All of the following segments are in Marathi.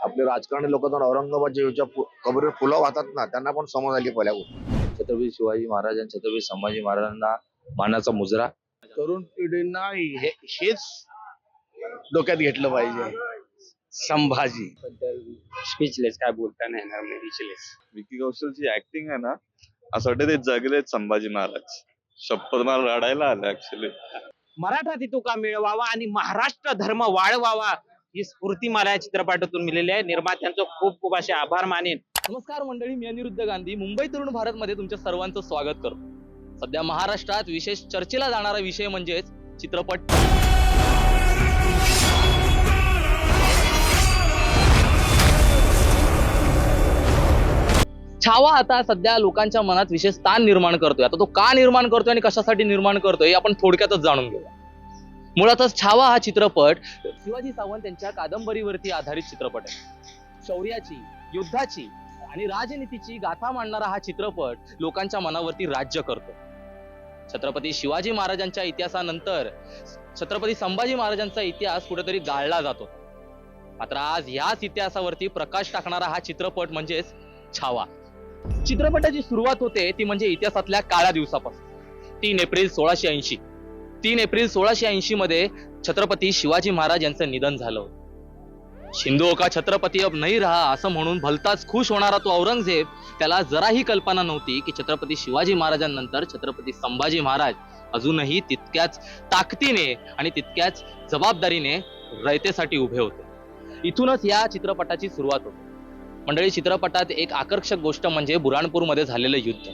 आपले राजकारणी लोक तर औरंगाबादच्या ज्या पु- कबरीवर फुलं वाहतात ना त्यांना पण समज आली पहिल्या गोष्ट. छत्रपती शिवाजी महाराज आणि छत्रपती संभाजी महाराजांना मानाचा मुजरा. तरुण पिढींना हे हेच डोक्यात घेतलं पाहिजे. संभाजी. स्पीचलेस काय बोलता नाही येणार नाही स्पीचलेस विकी कौशलची ऍक्टिंग आहे ना असं वाटतं ते जगलेत संभाजी महाराज. शपथ मला रडायला आलं ऍक्च्युली मराठा तितुका मिळवावा आणि महाराष्ट्र धर्म वाढवावा ही स्फूर्ती मला या चित्रपटातून मिळाली आहे. निर्मात्यांचं खूप खूप असे आभार मानेन. नमस्कार मंडळी मी अनिरुद्ध गांधी. मुंबई तरुण भारत मध्ये तुमच्या सर्वांचं स्वागत करतो. सध्या महाराष्ट्रात विशेष चर्चेला जाणारा विषय म्हणजेच चित्रपट. छावा आता सध्या लोकांच्या मनात विशेष ताण निर्माण करतोय. आता तो का निर्माण करतोय आणि कशासाठी निर्माण करतोय हे आपण थोडक्यातच जाणून घेऊया. मुळातच छावा हा चित्रपट शिवाजी सावंत यांच्या कादंबरीवरती आधारित चित्रपट आहे. शौर्याची युद्धाची आणि राजनीतीची गाथा मांडणारा हा चित्रपट लोकांच्या मनावरती राज्य करतो. छत्रपती शिवाजी महाराजांच्या इतिहासानंतर छत्रपती संभाजी महाराजांचा इतिहास कुठेतरी गाळला जातो. मात्र आज याच इतिहासावरती प्रकाश टाकणारा हा चित्रपट म्हणजेच छावा. चित्रपटाची सुरुवात होते ती म्हणजे इतिहासातल्या काळ्या दिवसापासून. तीन एप्रिल सोळाशे ऐंशी. तीन एप्रिल सोळाशे ऐंशी मध्ये छत्रपती शिवाजी महाराज यांचं निधन झालं. शिंदू शिंदो का छत्रपती अब नाही रहा असं म्हणून भलताच खुश होणारा तो औरंगजेब त्याला जराही कल्पना नव्हती की छत्रपती शिवाजी महाराजांनंतर छत्रपती संभाजी महाराज अजूनही तितक्याच ताकदीने आणि तितक्याच जबाबदारीने रयतेसाठी उभे होते. इथूनच या चित्रपटाची सुरुवात होते. मंडळी चित्रपटात एक आकर्षक गोष्ट म्हणजे बुराणपूरमध्ये झालेलं युद्ध.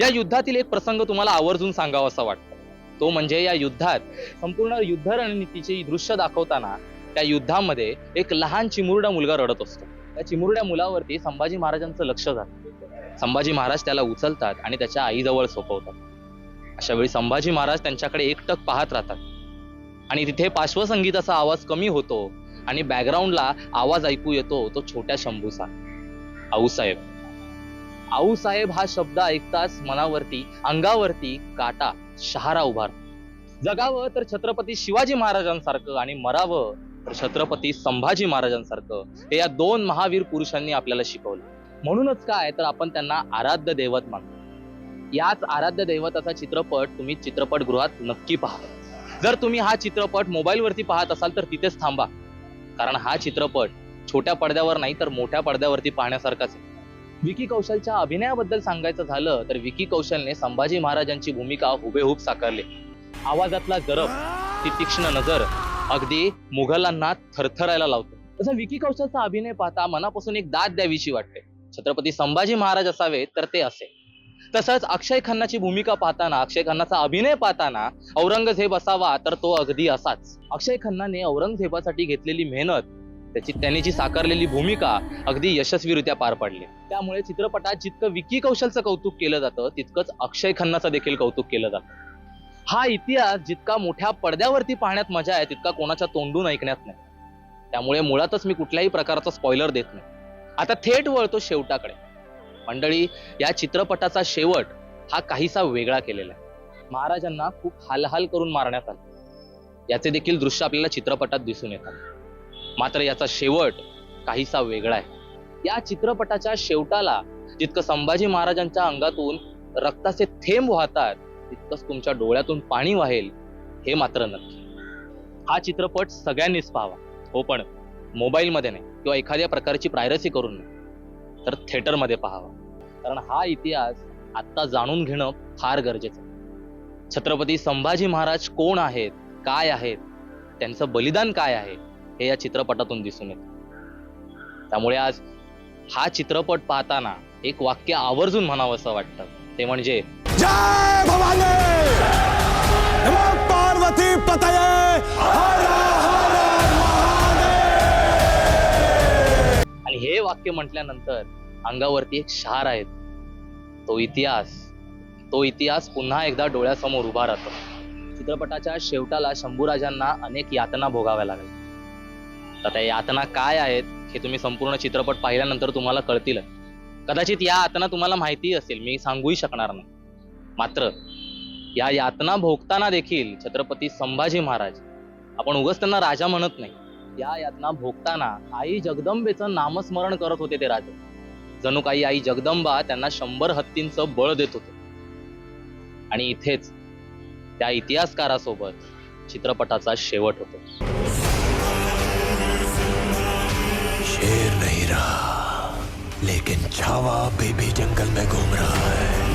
या युद्धातील एक प्रसंग तुम्हाला आवर्जून सांगावा असा वाटतो. तो म्हणजे या युद्धात संपूर्ण युद्ध रणनीतीचे दृश्य दाखवताना त्या युद्धामध्ये एक लहान चिमुरडा मुलगा रडत असतो. त्या चिमुरड्या मुलावरती संभाजी महाराजांचं लक्ष जातं. संभाजी महाराज त्याला उचलतात आणि त्याच्या आईजवळ सोपवतात. अशा वेळी संभाजी महाराज त्यांच्याकडे एकटक पाहत राहतात. आणि तिथे पार्श्वसंगीताचा आवाज कमी होतो आणि बॅकग्राऊंडला आवाज ऐकू येतो तो छोट्या शंभूचा. आऊसाहेब आऊसाहेब हा शब्द ऐकताच मनावरती अंगावरती काटा शहारा उभार. जगावं तर छत्रपती शिवाजी महाराजांसारखं आणि मरावं तर छत्रपती संभाजी महाराजांसारखं. हे या दोन महावीर पुरुषांनी आपल्याला शिकवलं. म्हणूनच काय तर आपण त्यांना आराध्य दैवत मानतो. याच आराध्य दैवताचा चित्रपट तुम्ही चित्रपटगृहात नक्की पहा. जर तुम्ही हा चित्रपट मोबाईलवरती पाहत असाल तर तिथेच थांबा. कारण हा चित्रपट छोट्या पडद्यावर नाही तर मोठ्या पडद्यावरती पाहण्यासारखाच आहे. विकी कौशलच्या अभिनयाबद्दल सांगायचं झालं तर विकी कौशलने संभाजी महाराजांची भूमिका हुबेहूब साकारली. आवाजातला गरब ती तीक्ष्ण नजर अगदी मुघलांना थरथरायला लावतो. तसं विकी कौशलचा अभिनय पाहता मनापासून एक दाद द्यावीशी वाटते. छत्रपती संभाजी महाराज असावे तर ते असे. तसंच अक्षय खन्नाची भूमिका पाहताना अक्षय खन्नाचा अभिनय पाहताना औरंगजेब असावा तर तो अगदी असाच. अक्षय खन्नाने औरंगजेबासाठी घेतलेली मेहनत त्याची त्यांनी जी साकारलेली भूमिका अगदी यशस्वीरित्या पार पाडली. त्यामुळे चित्रपटात जितकं विकी कौशलचं कौतुक केलं जातं तितकंच अक्षय खन्नाचं देखील कौतुक केलं जातं. हा इतिहास जितका मोठ्या पडद्यावरती पाहण्यात मजा आहे तितका कोणाच्या तोंडून ऐकण्यात नाही. त्यामुळे मुळातच मी कुठल्याही प्रकारचा स्पॉइलर देत नाही. आता थेट वळतो शेवटाकडे. मंडळी या चित्रपटाचा शेवट हा काहीसा वेगळा केलेला आहे. महाराजांना खूप हालहाल करून मारण्यात आलं. याचे देखील दृश्य आपल्याला चित्रपटात दिसून येतात. मात्र याचा शेवट काहीसा वेगळा आहे. या चित्रपटाच्या शेवटाला जितकं संभाजी महाराजांच्या अंगातून रक्ताचे थेंब वाहतात तितकंच तुमच्या डोळ्यातून पाणी वाहेल हे मात्र नक्की. हा चित्रपट सगळ्यांनीच पाहावा. हो पण मोबाईलमध्ये नाही किंवा एखाद्या प्रकारची प्रायरसी करून नाही तर थिएटरमध्ये पाहावा. कारण हा इतिहास आत्ता जाणून घेणं फार गरजेचं आहे. छत्रपती संभाजी महाराज कोण आहेत काय आहेत त्यांचं बलिदान काय आहे हे या चित्रपटातून दिसून येतं. त्यामुळे आज हा चित्रपट पाहताना एक वाक्य आवर्जून म्हणावं असं वाटतं. ते म्हणजे जय भवानी! पार्वती पतये! हर हर आणि हे वाक्य म्हटल्यानंतर अंगावरती एक शार आहे. तो इतिहास तो इतिहास पुन्हा एकदा डोळ्यासमोर उभा राहतो. चित्रपटाच्या शेवटाला शंभूराजांना अनेक यातना भोगाव्या लागल्या. तर त्या यातना काय आहेत हे तुम्ही संपूर्ण चित्रपट पाहिल्यानंतर तुम्हाला कळतील. कदाचित या यातना तुम्हाला माहिती असेल मी सांगूही शकणार नाही. मात्र या यातना भोगताना देखील छत्रपती संभाजी महाराज आपण उगस त्यांना राजा म्हणत नाही. या यातना भोगताना आई जगदंबेचं नामस्मरण करत होते ते राजे. जणू काही आई जगदंबा त्यांना शंभर हत्तींचं बळ देत होते. आणि इथेच त्या इतिहासकारासोबत चित्रपटाचा शेवट होतो. शेर नहीं रहा लेकिन छावा बेबी जंगल में घूम रहा है।